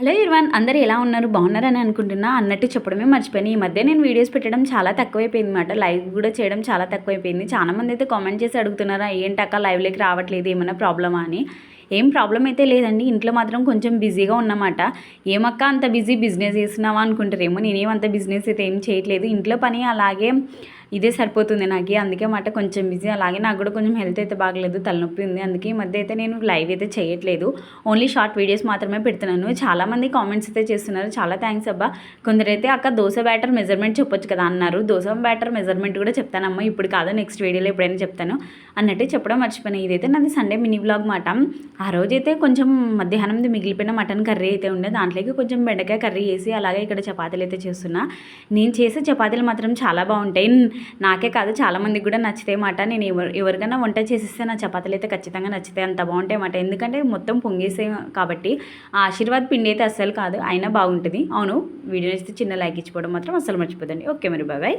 Hello Irwan అందరు ఎలా ఉన్నారు? బాగున్నారని అనుకుంటున్నా. అన్నట్టు చెప్పడమే మర్చిపోయాను. ఈ మధ్య నేను వీడియోస్ పెట్టడం చాలా తక్కువైపోయింది అనమాట లైవ్ కూడా చేయడం చాలా తక్కువైపోయింది. చాలా మంది అయితే కామెంట్ చేసి అడుగుతున్నారా ఏంటక్క లైవ్లోకి రావట్లేదు ఏమైనా ప్రాబ్లమా అని. ఏం ప్రాబ్లం అయితే లేదండి. ఇంట్లో మాత్రం కొంచెం బిజీగా ఉన్నమాట. ఏమక్క అంత బిజీ బిజినెస్ చేస్తున్నావా అనుకుంటారేమో. నేనేం అంత బిజినెస్ అయితే ఏం చేయట్లేదు. ఇంట్లో పని అలాగే ఇదే సరిపోతుంది నాకు. అందుకే మాట కొంచెం బిజీ. అలాగే నాకు కూడా కొంచెం హెల్త్ అయితే బాగలేదు. తలనొప్పి ఉంది. అందుకే ఈ మధ్య అయితే నేను లైవ్ అయితే చేయట్లేదు. ఓన్లీ షార్ట్ వీడియోస్ మాత్రమే పెడుతున్నాను. చాలామంది కామెంట్స్ అయితే చేస్తున్నారు. చాలా థ్యాంక్స్ అబ్బా. కొందరైతే అక్క దోశ బ్యాటర్ మెజర్మెంట్ చెప్పొచ్చు కదా అన్నారు. దోశ బ్యాటర్ మెజర్మెంట్ కూడా చెప్తానమ్మా. ఇప్పుడు కాదు నెక్స్ట్ వీడియోలో ఎప్పుడైనా చెప్తాను. అన్నట్టు చెప్పడం మర్చిపోయినా. ఇదైతే నాది సండే మినీ బ్లాగ్ మాట. ఆ రోజైతే కొంచెం మధ్యాహ్నంది మిగిలిపోయిన మటన్ కర్రీ అయితే ఉండే. దాంట్లోకి కొంచెం బెండకాయ కర్రీ వేసి అలాగే ఇక్కడ చపాతీలు అయితే చేస్తున్నా. నేను చేసే చపాతీలు మాత్రం చాలా బాగుంటాయి. నాకే కాదు చాలామందికి కూడా నచ్చుతాయి మాట. నేను ఎవరు ఎవరికైనా వంట చేసిస్తే నా చపాతీలు అయితే ఖచ్చితంగా నచ్చితే అంత బాగుంటాయి మాట. ఎందుకంటే మొత్తం పొంగేసే కాబట్టి ఆశీర్వాద్ పిండి అయితే అస్సలు కాదు. అయినా బాగుంటుంది. అవును వీడియో నచ్చితే చిన్న లైక్ ఇచ్చిపోవడం మాత్రం అస్సలు మర్చిపోదండి ఓకే మరి బాయ్.